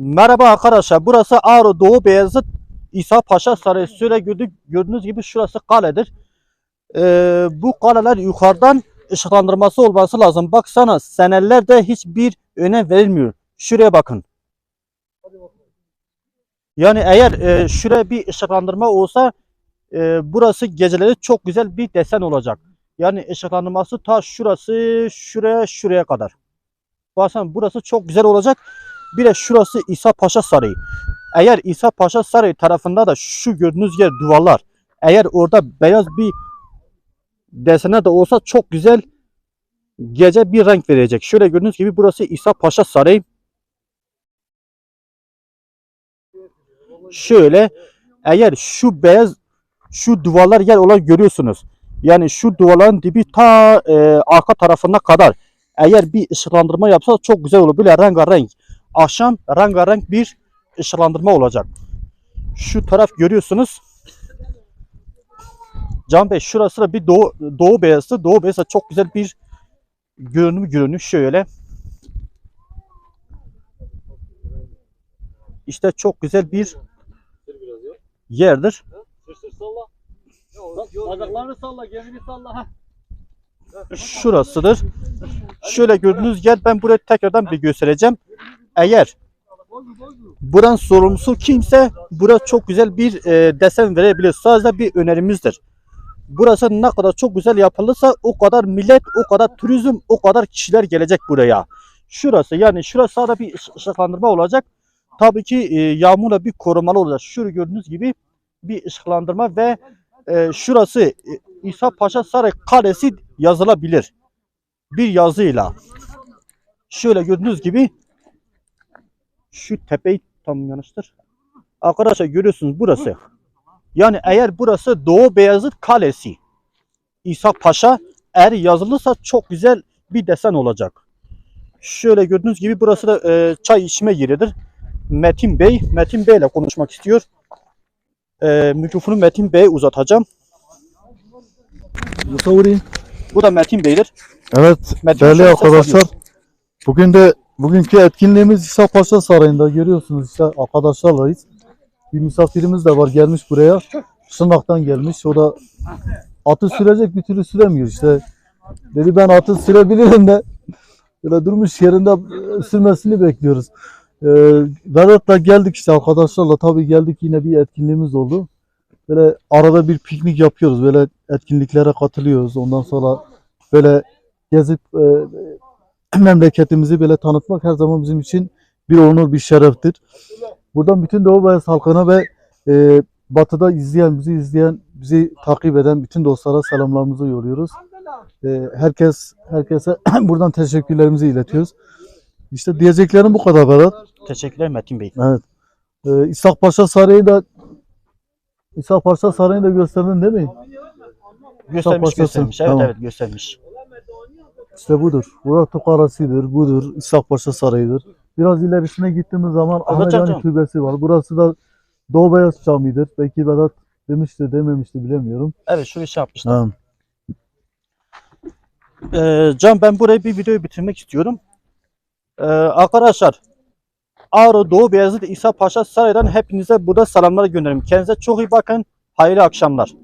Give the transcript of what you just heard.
Merhaba arkadaşlar. Burası Ağrı Doğu Beyazıt İsa Paşa Sarayı. Şöyle gördüğünüz gibi şurası kaledir. Ee, bu kaleler yukarıdan ışıklandırması olması lazım. Baksana senelerde hiçbir önem verilmiyor. Şuraya bakın. Yani eğer e, şuraya bir ışıklandırma olsa e, burası geceleri çok güzel bir desen olacak. Yani ışıklandırması ta şurası şuraya şuraya kadar. Baksana burası çok güzel olacak. Bir de şurası İsa Paşa Sarayı. Eğer İsa Paşa Sarayı tarafında da şu gördüğünüz yer duvarlar. Eğer orada beyaz bir desene de olsa çok güzel gece bir renk verecek. Şöyle gördüğünüz gibi burası İsa Paşa Sarayı. Şöyle eğer şu beyaz şu duvarlar yer olarak görüyorsunuz. Yani şu duvarların dibi ta e, arka tarafına kadar eğer bir ışıklandırma yapsa çok güzel olur. Böyle rengarenk. Akşam rengarenk bir ışıklandırma olacak. Şu taraf görüyorsunuz. Can Bey şurası da bir doğu, doğu beyazı. Doğu beyazı çok güzel bir görünüm görünüyor şöyle. İşte çok güzel bir yerdir. Bacaklarını salla, gemini salla. Şurasıdır. Şöyle gördüğünüz yer ben burayı tekrardan bir göstereceğim. Eğer buranın sorumlusu kimse buraya çok güzel bir e, desen verebilir. Sadece bir önerimizdir. Burası ne kadar çok güzel yapılırsa o kadar millet, o kadar turizm, o kadar kişiler gelecek buraya. Şurası yani şurası sadece bir ış- ışıklandırma olacak. Tabii ki e, yağmurla bir korumalı olacak. Şurada gördüğünüz gibi bir ışıklandırma ve e, şurası e, İsa Paşa Saray Kalesi yazılabilir. Bir yazıyla. Şöyle gördüğünüz gibi şu tepeyi tam yanlıştır. Arkadaşlar görüyorsunuz burası. Yani eğer burası Doğu Beyazıt Kalesi İsa Paşa eğer yazılırsa çok güzel bir desen olacak. Şöyle gördüğünüz gibi burası da e, çay içme yeridir. Metin Bey, Metin Bey ile konuşmak istiyor. E, mikrofonu Metin Bey'e uzatacağım. Bu da Metin Bey'dir. Evet Metin değerli arkadaşlar. Bugün de bugünkü etkinliğimiz İsa Paşa Sarayı'nda görüyorsunuz işte arkadaşlarlayız. Bir misafirimiz de var gelmiş buraya. Şırnak'tan gelmiş. O da atı sürecek bir türlü süremiyor işte. Dedi ben atı sürebilirim de böyle durmuş yerinde e, sürmesini bekliyoruz. Ee, Vedat'la geldik işte arkadaşlarla tabii geldik yine bir etkinliğimiz oldu. Böyle arada bir piknik yapıyoruz. Böyle etkinliklere katılıyoruz. Ondan sonra böyle gezip e, memleketimizi böyle tanıtmak her zaman bizim için bir onur, bir şereftir. Buradan bütün Doğu Beyaz halkına ve e, Batı'da izleyen, bizi izleyen, bizi takip eden bütün dostlara selamlarımızı yolluyoruz. E, herkes herkese buradan teşekkürlerimizi iletiyoruz. İşte diyeceklerim bu kadar Berat. Teşekkürler Metin Bey. Evet. E, İshak Paşa Sarayı da İshak Paşa Sarayı'nı da gösterdin değil mi? Göstermiş göstermiş. Evet Tamam. evet göstermiş. İşte budur. Burası Tokarası'dır, budur. İshak Paşa Sarayı'dır. Biraz ilerisine gittiğimiz zaman Ahmet. Yani Türbesi var. Burası da Doğu Beyaz Camii'dir. Belki Vedat demişti dememişti bilemiyorum. Evet şu işi yapmışlar. Ha. Ee, Can ben burayı bir videoyu bitirmek istiyorum. Ee, arkadaşlar Ağrı Doğu Beyazıt İsa Paşa Sarayı'dan hepinize burada selamlar gönderirim. Kendinize çok iyi bakın. Hayırlı akşamlar.